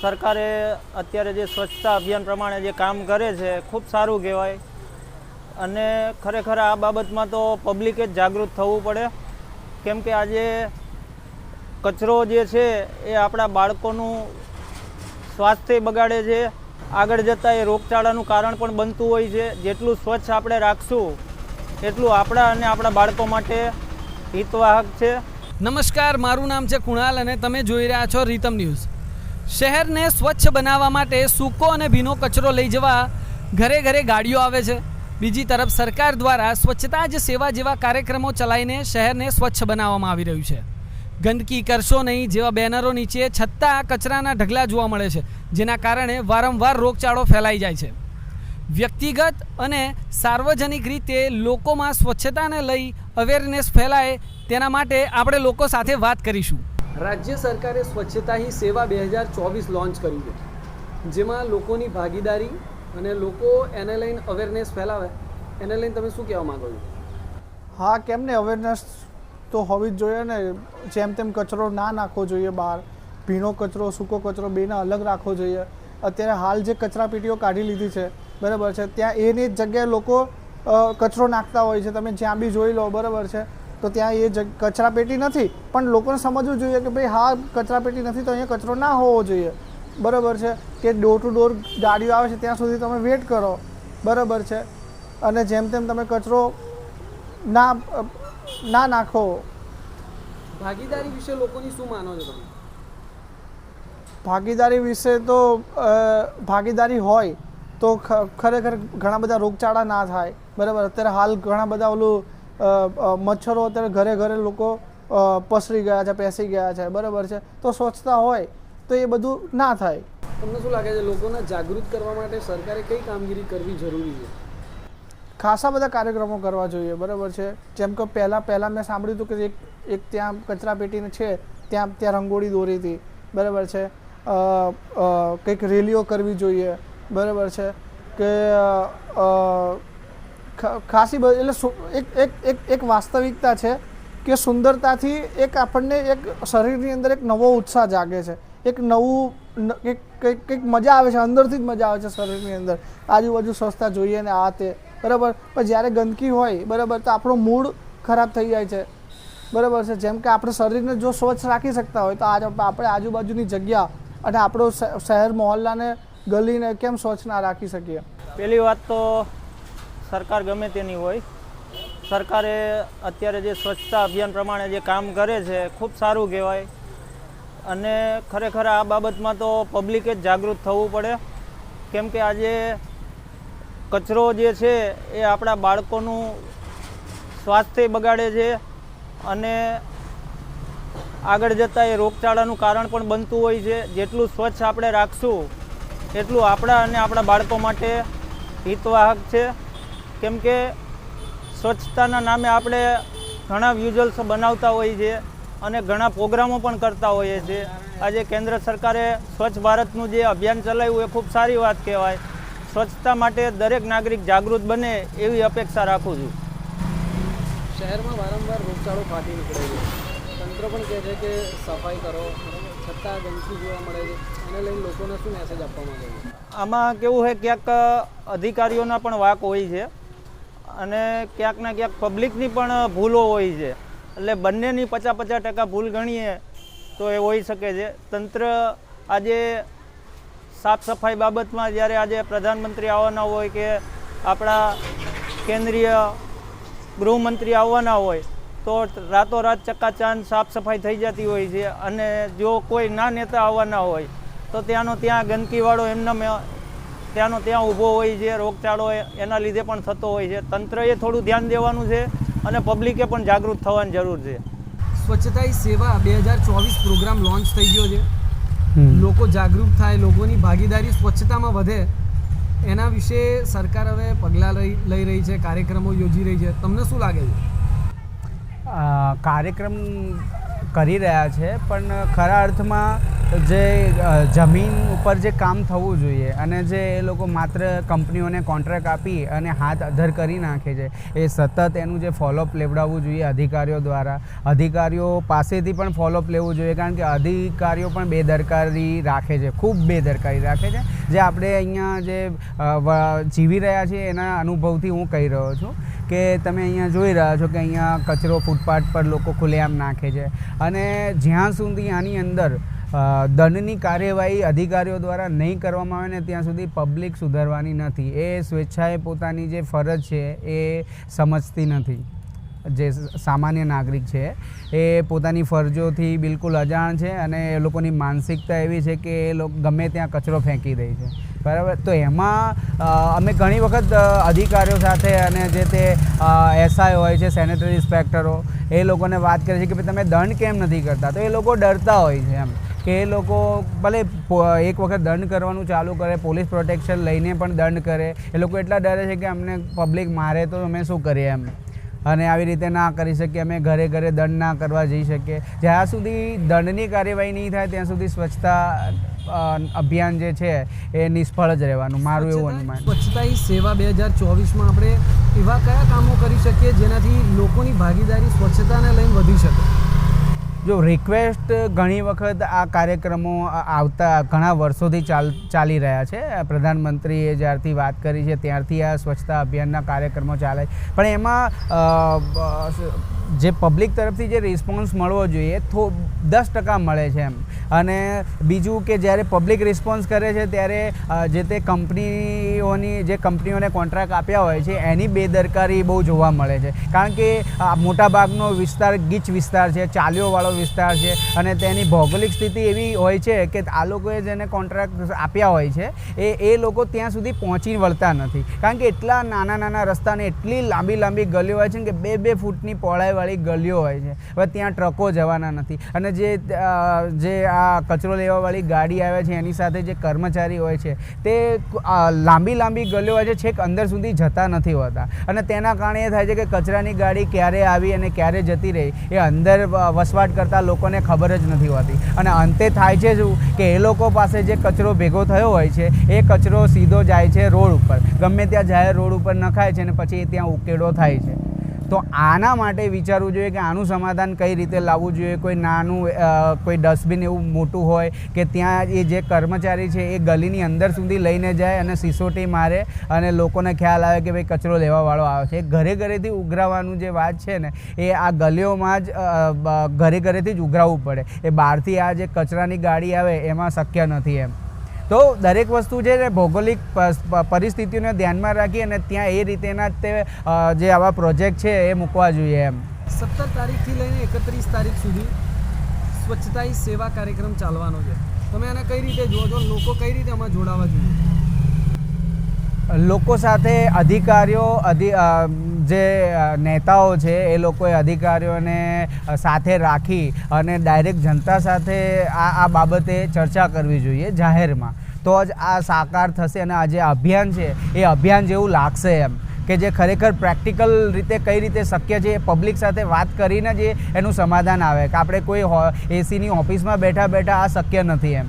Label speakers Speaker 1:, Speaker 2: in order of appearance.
Speaker 1: સરકારે અત્યારે જે સ્વચ્છતા અભિયાન પ્રમાણે જે કામ કરે છે, ખૂબ સારું કહેવાય. અને ખરેખર આ બાબતમાં તો પબ્લિકે જ જાગૃત થવું પડે. કેમ કે આજે કચરો જે છે, એ આપણા બાળકોનું સ્વાસ્થ્ય બગાડે છે. આગળ જતાં એ રોગચાળાનું કારણ પણ બનતું હોય છે. જેટલું સ્વચ્છ આપણે રાખશું, એટલું આપણા અને આપણા બાળકો માટે હિતવાહક છે.
Speaker 2: નમસ્કાર, મારું નામ છે કુણાલ અને તમે જોઈ રહ્યા છો રીતમ ન્યૂઝ. શહેરને સ્વચ્છ બનાવવા માટે સૂકો અને ભીનો કચરો લઈ જવા ઘરે ઘરે ગાડીઓ આવે છે. બીજી તરફ સરકાર દ્વારા સ્વચ્છતા જ સેવા જેવા કાર્યક્રમો ચલાવીને શહેરને સ્વચ્છ બનાવવામાં આવી રહ્યું છે. ગંદકી કરશો નહીં જેવા બેનરો નીચે છતાં કચરાના ઢગલા જોવા મળે છે, જેના કારણે વારંવાર રોગચાળો ફેલાઈ જાય છે. વ્યક્તિગત અને સાર્વજનિક રીતે લોકોમાં સ્વચ્છતાને લઈ અવેરનેસ ફેલાય, તેના માટે આપણે લોકો સાથે વાત કરીશું. રાજ્ય સરકારે સ્વચ્છતા હી સેવા બે હજાર ચોવીસ લોન્ચ કર્યું છે. જેમાં લોકોની ભાગીદારી અને લોકો એને લઈને અવેરનેસ ફેલાવે. એને લઈને તમે શું કહેવા માંગો છો?
Speaker 3: હા કેમ ને અવેરનેસ તો હોવી જ જોઈએ ને. જેમ તેમ કચરો ના નાખવો જોઈએ બહાર. ભીનો કચરો, સૂકો કચરો બેને અલગ રાખવો જોઈએ. અત્યારે હાલ જે કચરા પેટીઓ કાઢી લીધી છે, બરાબર છે, ત્યાં એની જ જગ્યાએ લોકો કચરો નાખતા હોય છે. તમે જ્યાં બી જોઈ લો, બરાબર છે. તો ત્યાં એ કચરાપેટી કચરા પેટી નથી. પણ લોકોને સમજવું જોઈએ કે ભાઈ હા કચરા પેટી નથી તો અહીંયા કચરો ના હોવો જોઈએ. બરાબર છે? કે ડોર ટુ ડોર ગાડીઓ આવે છે ત્યાં સુધી તમે વેટ કરો. બરાબર છે? અને જેમ તેમ તમે કચરો ના ના નાખો.
Speaker 2: ભાગીદારી વિશે લોકોની શું માનો છો તમે?
Speaker 3: ભાગીદારી વિશે તો ભાગીદારી હોય તો ખરેખર ઘણા બધા રોગચાળા ના થાય. બરાબર? અત્યારે હાલ ઘણા બધા ઓલું મચ્છરો અત્યારે ઘરે ઘરે લોકો પસરી ગયા છે પેસી ગયા છે બરાબર છે. તો સ્વચ્છતા હોય તો એ બધું ના થાય.
Speaker 2: તમને શું લાગે છે લોકોને જાગૃત કરવા માટે સરકારે કઈ કામગીરી કરવી જરૂરી છે?
Speaker 3: ખાસા બધા કાર્યક્રમો કરવા જોઈએ બરાબર છે. જેમ કે પહેલાં પહેલાં મેં સાંભળ્યું હતું કે એક એક ત્યાં કચરાપેટીને છે ત્યાં ત્યાં રંગોળી દોરી હતી બરાબર છે. કંઈક રેલીઓ કરવી જોઈએ બરાબર છે. કે ખાસી એટલે એક એક એક એક વાસ્તવિકતા છે કે સુંદરતાથી એક આપણને એક શરીરની અંદર એક નવો ઉત્સાહ જાગે છે. એક નવું એક, કંઈક કંઈક મજા આવે છે, અંદરથી જ મજા આવે છે શરીરની અંદર. આજુબાજુ સ્વચ્છતા જોઈએ ને આ તે. બરાબર? પણ જ્યારે ગંદકી હોય, બરાબર, તો આપણો મૂડ ખરાબ થઈ જાય છે. બરાબર છે? જેમ કે આપણે શરીરને જો સ્વચ્છ રાખી શકતા હોય, તો આજ આપણે આજુબાજુની જગ્યા અને આપણો શહેર મહોલ્લાને ગલીને કેમ સ્વચ્છ ના રાખી શકીએ?
Speaker 1: પહેલી વાત તો સરકાર ગમે તેની હોય. સરકારે અત્યારે જે સ્વચ્છતા અભિયાન પ્રમાણે જે કામ કરે છે, ખૂબ સારું કહેવાય. અને ખરેખર આ બાબતમાં તો પબ્લિકે જ જાગૃત થવું પડે. કેમ કે આજે કચરો જે છે, એ આપણા બાળકોનું સ્વાસ્થ્ય બગાડે છે અને આગળ જતાં એ રોગચાળાનું કારણ પણ બનતું હોય છે. જેટલું સ્વચ્છ આપણે રાખશું, એટલું આપણા અને આપણા બાળકો માટે હિતવાહક છે. કેમ કે સ્વચ્છતાના નામે આપણે ઘણા વિઝ્યુઅલ્સ બનાવતા હોઈએ છીએ અને ઘણા પ્રોગ્રામો પણ કરતા હોઈએ છીએ. આજે કેન્દ્ર સરકારે સ્વચ્છ ભારતનું જે અભિયાન ચલાવ્યું એ ખૂબ સારી વાત કહેવાય. સ્વચ્છતા માટે દરેક નાગરિક જાગૃત બને એવી અપેક્ષા રાખું છું.
Speaker 2: શહેરમાં વારંવાર રોગચાળો ફાટી નીકળે છે. તંત્ર પણ કહે છે કે સફાઈ કરો છતાં ગંદકી જોવા મળે છે. એને લઈને લોકોને શું મેસેજ આપવા માંગે છે?
Speaker 1: આમાં કેવું છે ક્યાંક અધિકારીઓના પણ વાક હોય છે. અને ક્યાંક ને ક્યાંક પબ્લિકની પણ ભૂલો હોય છે. એટલે બંનેની પચાસ પચાસ ટકા ભૂલ ગણીએ તો એ હોઈ શકે છે. તંત્ર આજે સાફ સફાઈ બાબતમાં જ્યારે આજે પ્રધાનમંત્રી આવવાના હોય કે આપણા કેન્દ્રીય ગૃહમંત્રી આવવાના હોય, તો રાતોરાત ચકાચાંદ સાફ સફાઈ થઈ જતી હોય છે. અને જો કોઈ ના નેતા આવવાના હોય, તો ત્યાંનો ત્યાં ગંદકીવાળો એમને ત્યાંનો ત્યાં ઊભો હોય છે રોગચાળો એના લીધે પણ થતો હોય છે. તંત્રએ થોડું ધ્યાન દેવાનું છે અને પબ્લિકે પણ જાગૃત થવાની જરૂર છે.
Speaker 2: સ્વચ્છતા સેવા બે હજાર ચોવીસ પ્રોગ્રામ લોન્ચ થઈ ગયો છે. લોકો જાગૃત થાય લોકોની ભાગીદારી સ્વચ્છતામાં વધે. એના વિશે સરકાર હવે પગલાં લઈ લઈ રહી છે કાર્યક્રમો યોજી રહી છે. તમને શું લાગે છે?
Speaker 4: કાર્યક્રમ કરી રહ્યા છે પણ ખરા અર્થમાં જે જમીન ઉપર જે કામ થવું જોઈએ અને જે એ લોકો માત્ર કંપનીઓને કોન્ટ્રાક્ટ આપી અને હાથ અધર કરી નાખે છે, એ સતત એનું જે ફોલોઅપ લેવડાવવું જોઈએ અધિકારીઓ દ્વારા. અધિકારીઓ પાસેથી પણ ફોલોઅપ લેવું જોઈએ કારણ કે અધિકારીઓ પણ બેદરકારી રાખે છે, ખૂબ બેદરકારી રાખે છે. જે આપણે અહીંયા જે જીવી રહ્યા છીએ એના અનુભવથી હું કહી રહ્યો છું કે તમે અહીંયા જોઈ રહ્યા છો કે અહીંયા કચરો ફૂટપાથ પર લોકો ખુલ્લેઆમ નાખે છે. અને જ્યાં સુધી આની અંદર દંડની કાર્યવાહી અધિકારીઓ દ્વારા નહીં કરવામાં આવે ને ત્યાં સુધી પબ્લિક સુધરવાની નથી. એ સ્વેચ્છાએ પોતાની જે ફરજ છે એ સમજતી નથી. જે સામાન્ય નાગરિક છે, એ પોતાની ફરજોથી બિલકુલ અજાણ છે અને એ લોકોની માનસિકતા એવી છે કે એ લોકો, ગમે ત્યાં કચરો ફેંકી દે છે. બરાબર? તો એમાં અમે ઘણી વખત અધિકારીઓ સાથે અને જે તે એસઆઈ હોય છે, સેનેટરી ઇન્સ્પેક્ટરો, એ લોકોને વાત કરે છે કે ભાઈ તમે દંડ કેમ નથી કરતા? તો એ લોકો ડરતા હોય છે એમ. કે એ લોકો ભલે એક વખત દંડ કરવાનું ચાલુ કરે પોલીસ પ્રોટેક્શન લઈને પણ દંડ કરે એ લોકો એટલા ડરે છે કે અમને પબ્લિક મારે તો અમે શું કરીએ એમ. અને આવી રીતે ના કરી શકીએ અમે ઘરે ઘરે દંડ ના કરવા જઈ શકીએ. જ્યાં સુધી દંડની કાર્યવાહી નહીં થાય ત્યાં સુધી સ્વચ્છતા અભિયાન જે છે એ નિષ્ફળ જ રહેવાનું. મારું એવું અનુમાન.
Speaker 2: સ્વચ્છતા સેવા બે હજાર ચોવીસમાં આપણે એવા કયા કામો કરી શકીએ જેનાથી લોકોની ભાગીદારી સ્વચ્છતાને લઈને વધી શકે?
Speaker 4: જો રિક્વેસ્ટ ઘણી વખત આ કાર્યક્રમો આવતા ઘણા વર્ષોથી ચાલ, ચાલી રહ્યા છે. પ્રધાનમંત્રીએ જ્યારથી વાત કરી છે, ત્યારથી આ સ્વચ્છતા અભિયાનના કાર્યક્રમો ચાલે. પણ એમાં જે પબ્લિક તરફથી જે રિસ્પોન્સ મળવો જોઈએ, થો, દસ ટકા મળે છે એમ. અને બીજું કે જ્યારે પબ્લિક રિસ્પોન્સ કરે છે, ત્યારે જે તે કંપનીઓની, જે કંપનીઓને કોન્ટ્રાક્ટ આપ્યા હોય છે, એની બેદરકારી બહુ જોવા મળે છે. કારણ કે મોટાભાગનો વિસ્તાર ગીચ વિસ્તાર છે, ચાલીઓવાળો વિસ્તાર છે, અને તેની ભૌગોલિક સ્થિતિ એવી હોય છે કે આ લોકોએ જેને કોન્ટ્રાક્ટ આપ્યા હોય છે, એ એ લોકો ત્યાં સુધી પહોંચી વળતા નથી. કારણ કે એટલા નાના નાના રસ્તાને એટલી લાંબી લાંબી ગલીઓ હોય છે કે બે બે ફૂટની પહોળાઈવાળી ગલીઓ હોય છે. હવે ત્યાં ટ્રકો જવાના નથી. અને જે જે આ કચરો લેવાવાળી ગાડી આવે છે, એની સાથે જે કર્મચારી હોય છે, તે લાંબી લાંબી ગલીઓ હોય છે, છેક અંદર સુધી જતા નથી હોતા. અને તેના કારણે એ થાય છે કે કચરાની ગાડી ક્યારે આવી અને ક્યારે જતી રહી, એ અંદર વસવાટ કરતા લોકોને ખબર જ નથી હોતી. અને અંતે થાય છે શું? કે એ લોકો પાસે જે કચરો ભેગો થયો હોય છે, એ કચરો સીધો જાય છે રોડ ઉપર. ગમે ત્યાં જાહેર રોડ ઉપર નખાય છે અને પછી એ ત્યાં ઉકેડો થાય છે. તો આના માટે વિચારવું જોઈએ કે આનું સમાધાન કઈ રીતે લાવવું જોઈએ? કોઈ નાનું કોઈ ડસ્ટબિન એવું મોટું હોય કે ત્યાં એ જે કર્મચારી છે એ ગલીની અંદર સુધી લઈને જાય અને સિસોટી મારે અને લોકોને ખ્યાલ આવે કે ભાઈ કચરો લેવાવાળો આવે છે. ઘરે ઘરેથી ઉઘરાવવાનું જે વાત છે ને, એ આ ગલીઓમાં જ ઘરે ઘરેથી જ ઉઘરાવવું પડે. એ બહારથી આ જે કચરાની ગાડી આવે એમાં શક્ય નથી એમ. તો દરેક વસ્તુ છે ને ભૌગોલિક પરિસ્થિતિઓને ધ્યાનમાં રાખી અને ત્યાં એ રીતેના જ તે જે આવા પ્રોજેક્ટ છે એ મૂકવા જોઈએ એમ.
Speaker 2: સત્તર તારીખથી લઈને એકત્રીસ તારીખ સુધી સ્વચ્છતા સેવા કાર્યક્રમ ચાલવાનો છે. તમે આને કઈ રીતે જુઓ છો? લોકો કઈ રીતે આમાં જોડાવા જોઈએ?
Speaker 4: લોકો સાથે અધિકારીઓ, અધિ જે નેતાઓ છે, એ લોકોએ અધિકારીઓને સાથે રાખી અને ડાયરેક્ટ જનતા સાથે આ આ બાબતે ચર્ચા કરવી જોઈએ જાહેરમાં. તો જ આ સાકાર થશે અને આ જે અભિયાન છે, એ અભિયાન જેવું લાગશે એમ. કે જે ખરેખર પ્રેક્ટિકલ રીતે કઈ રીતે શક્ય છે એ પબ્લિક સાથે વાત કરીને જ એનું સમાધાન આવે. કે આપણે કોઈ એસીની ઓફિસમાં બેઠા બેઠા આ શક્ય નથી એમ.